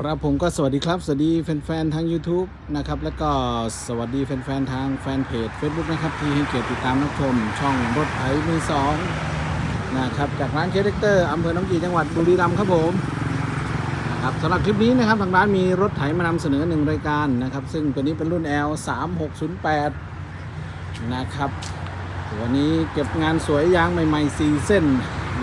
ครับผมก็สวัสดีครับ สวัสดีแฟนๆทาง YouTube นะครับ แล้วก็สวัสดีแฟนๆทางแฟนเพจ Facebook นะครับ ที่ให้เกียรติติดตามรับชม ช่องรถไถมือสองนะครับ จากร้านเคเด็กเตอร์อำเภอหนองกี่จังหวัดบุรีรัมย์ครับผมนะครับสำหรับคลิปนี้นะครับทางร้านมีรถไถมานำเสนอหนึ่งรายการนะครับ ซึ่งตัวนี้เป็นรุ่น L 3 6 0 8นะครับตัวนี้เก็บงานสวยยางใหม่ๆ4เส้น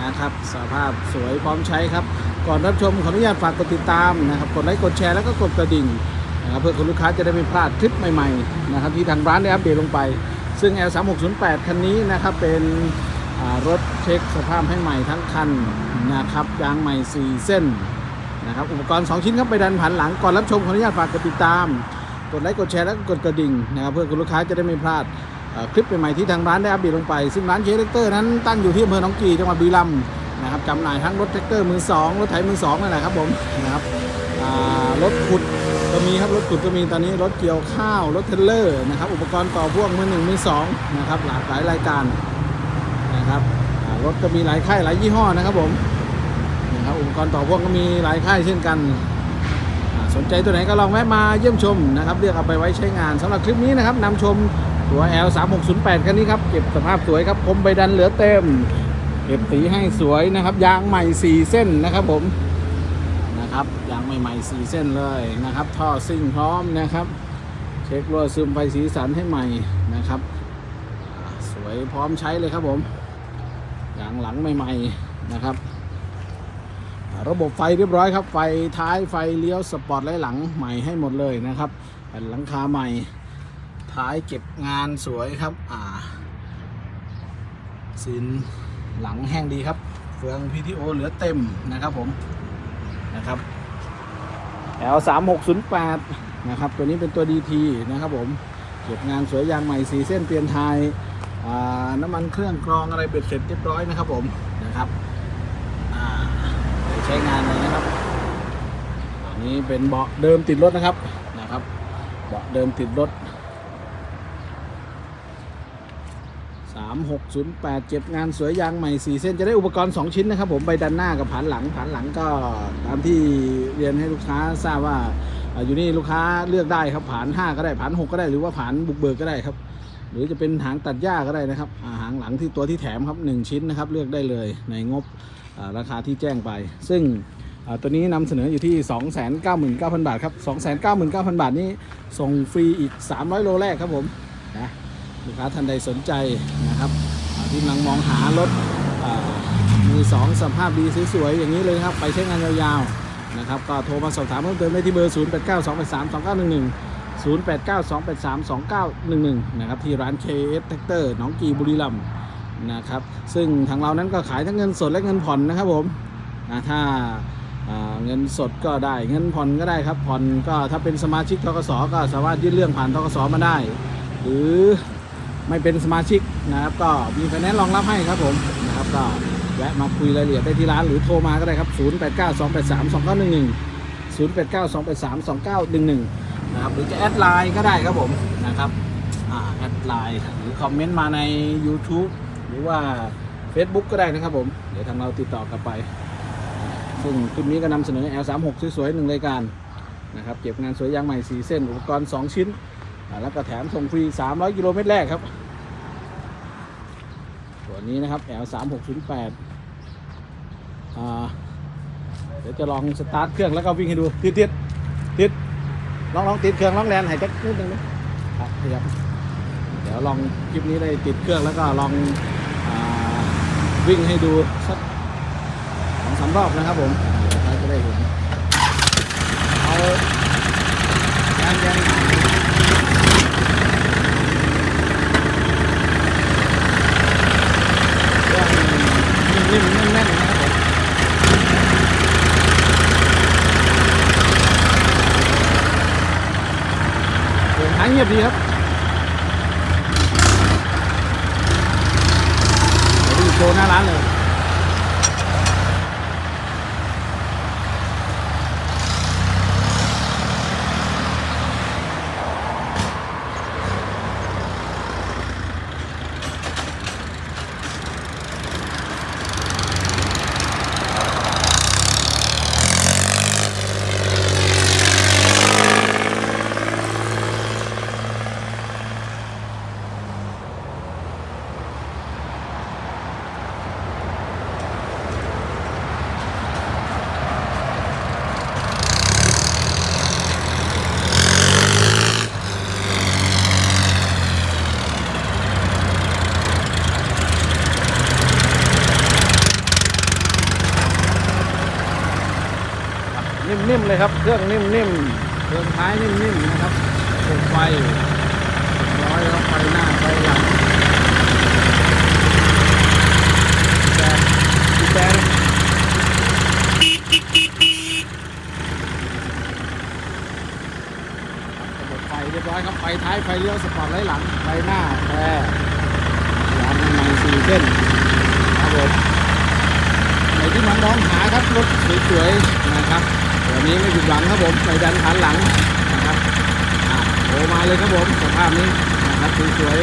นะครับสภาพสวยพร้อมใช้ครับ ก่อนรับชมขออนุญาตฝากกดติดตามนะครับกดไลค์กดแชร์แล้วก็กดกระดิ่งนะครับเพื่อคุณลูกค้าจะได้ไม่พลาดคลิปใหม่ๆนะครับที่ทางร้านได้อัปเดตลงไป ซึ่ง L 3 6 0 8 คันนี้นะครับเป็นรถเช็คสภาพให้ใหม่ทั้งคันนะครับยางใหม่ 4 เส้นนะครับอุปกรณ์ 2 ชิ้นครับไปดันผันหลังก่อนรับชมขออนุญาตฝากกดติดตาม กดไลค์กดแชร์แล้วก็กดกระดิ่งนะครับเพื่อคุณลูกค้าจะได้ไม่พลาด คลิปใหม่ๆที่ทางร้านได้อัปเดตลงไป ซึ่งร้านเคเล็กเตอร์นั้นตั้งอยู่ที่อำเภอหนองกี่จังหวัดบุรีรัมย์นะครับจำหน่ายทั้งรถแท็กเตอร์มือสองรถไถมือสองนั่นแหละครับผมนะครับรถขุดก็มีครับรถขุดก็มีตอนนี้รถเกี่ยวข้าวรถเทเลอร์นะครับอุปกรณ์ต่อพ่วงมือหนึ่งมือสองนะครับหลากหลายรายการนะครับรถก็มีหลายค่ายหลายยี่ห้อนะครับผมนะครับอุปกรณ์ต่อพ่วงก็มีหลายค่ายเช่นกัน สนใจตัวไหนก็ลองแวะมาเยี่ยมชมนะครับเลือกเอาไปไว้ใช้งานสำหรับคลิปนี้นะครับนำชม ตัว L 3 6 0 8คันนี้ครับเก็บสภาพสวยครับคมใบดันเหลือเต็ม เก็บสีให้สวยนะครับ ยางใหม่ 4 เส้นนะครับผมนะครับยางใหม่ๆ4เส้นเลยนะครับ ท่อซิ่งพร้อมนะครับ เช็ครั่วซึมไฟสีสันให้ใหม่นะครับ สวยพร้อมใช้เลยครับผมยางหลังใหม่ๆนะครับระบบไฟเรียบร้อยครับ ไฟท้ายไฟเลี้ยวสปอร์ตไลท์หลังใหม่ให้หมดเลยนะครับแผ่นหลังคาใหม่ ท้ายเก็บงานสวยครับอ่าสินหลังแห้งดีครับเฟือง PTO เหลือเต็มนะครับผมนะครับ L 3 6 0 8 นะครับตัวนี้เป็นตัว DT นะครับผมเก็บงานสวยยางใหม่สีเส้นเปลี่ยนไทยอ่าน้ำมันเครื่องกรองอะไรเบ็ดเสร็จเรียบร้อยนะครับผมนะครับอ่าใช้งานเลยนะครับอันนี้เป็นเบาะเดิมติดรถนะครับนะครับ เบาะเดิมติดรถ 3608เจ็บงานสวยยางใหม่ 4 เส้นจะได้อุปกรณ์ 2 ชิ้นนะครับผมใบดันหน้ากับผานหลังผานหลังก็ตามที่เรียนให้ลูกค้าทราบว่าอยู่นี่ลูกค้าเลือกได้ครับผาน 5 ก็ได้ผาน 6 ก็ได้หรือว่าผานบุกเบิกก็ได้ครับ หรือจะเป็นหางตัดหญ้าก็ได้นะครับหางหลังที่ตัวที่แถมครับ 1 ชิ้นนะครับเลือกได้เลยในงบราคาที่แจ้งไป ซึ่งตัวนี้นำเสนออยู่ที่ 299,000 บาทครับ 299,000 บาทนี้ส่งฟรีอีก 300 โลแรกครับผมนะ ลูกค้าท่านใดสนใจนะครับที่กำลังมองหารถมือสองสภาพดีสวยๆอย่างนี้เลยครับ ไปใช้งานยาวๆนะครับ ก็โทรมาสอบถามเพิ่มเติมได้ที่เบอร์ 0892832911 0892832911 นะครับ ที่ร้าน KS Tractor หนองกีบุรีรัมย์นะครับ ซึ่งทางเรานั้นก็ขายทั้งเงินสดและเงินผ่อนนะครับผมนะถ้าอ่าเงินสดก็ได้เงินผ่อนก็ได้ครับผ่อนก็ถ้าเป็นสมาชิกทกสก็สามารถยื่นเรื่องผ่านทกสมาได้ หรือ ไม่เป็นสมาชิกนะครับก็มีไฟแนนซ์รองรับให้ครับผมนะครับก็แวะมาคุยรายละเอียดได้ที่ร้านหรือโทรมาก็ได้ครับ 0892832911 0892832911 นะครับหรือจะแอดไลน์ก็ได้ครับผมนะครับแอดไลน์หรือคอมเมนต์มาใน YouTube หรือว่า Facebook ก็ได้นะครับผม เดี๋ยวทางเราติดต่อกลับไป ซึ่งคลิปนี้ก็นำเสนอ L36 สวยๆหนึ่งรายการนะครับเก็บงานสวยยางใหม่ 4 เส้น อุปกรณ์ 2 ชิ้น แล้วก็แถมส่งฟรี 300 กิโลเมตรแรกครับ ตัวนี้นะครับ L3608 อ่าเดี๋ยวจะลองสตาร์ทเครื่องแล้วก็วิ่งให้ดู ติดติดติดลองลองติดเครื่องลองแลนหายใจนิดนึงนะครับขยับเดี๋ยวลองคลิปนี้ได้ติดเครื่องแล้วก็ลองอวิ่งให้ดูสักสองสามรอบนะครับผมเราจะได้เห็นเอายางยางนิ่มๆ แน่นๆนะครับผมเดินทางเงียบดีครับเดี๋ยวไปอยู่โชว์หน้าร้านเลย นิ่มๆเลยครับ เครื่องนิ่มๆเครื่องท้ายนิ่มๆนะครับระบบไฟร้อยแล้วไฟหน้าไฟหลังแต่แต่ระบบไฟเรียบร้อยครับไฟท้ายไฟเลี้ยวสปอร์ตไลท์หลังไฟหน้าแตรยางในสี่เส้นครับผมใครที่มามองหาครับรถสวยๆนะครับ วันนี้ไม่ผิดหวังครับผมไปดันขันหลังนะครับอะโทรมาเลยครับผมสภาพนี้นะครับสวย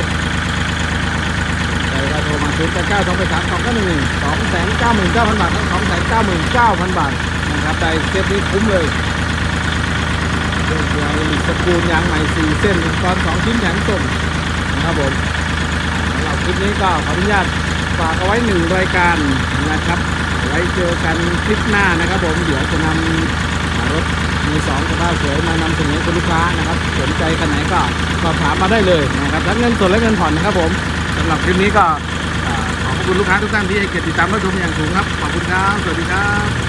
ๆใครก็โทรมาศูนย์แปดเก้าสองแปสามสองเก้าหนึ่งหนึ่งสองแสนเก้าหมื่นเก้าพันบาททั้งสองแสนเก้าหมื่นเก้าพันบาทนะครับได้เซตนี้คุ้มเลยเครื่องยร์อีกสกรูนยางใหม่สี่เส้นอุปกรณ์สองชิ้นแถมส่งนะครับผมสำหรับคลิปนี้ก็ขออนุญาตฝากเอาไว้หนึ่งรายการนะครับ ไว้เจอกันคลิปหน้านะครับผม เดี๋ยวจะนำ รถมือสองสภาพสวยมานำเสนอคุณลูกค้านะครับ สนใจคันไหนก็สอบถามมาได้เลยนะครับรับเงินสดและเงินผ่อนนะครับผมสำหรับคลิปนี้ก็ขอบคุณลูกค้าทุกท่านที่ให้เกียรติติดตามรับชมอย่างสูงครับ ขอบคุณครับ สวัสดีครับ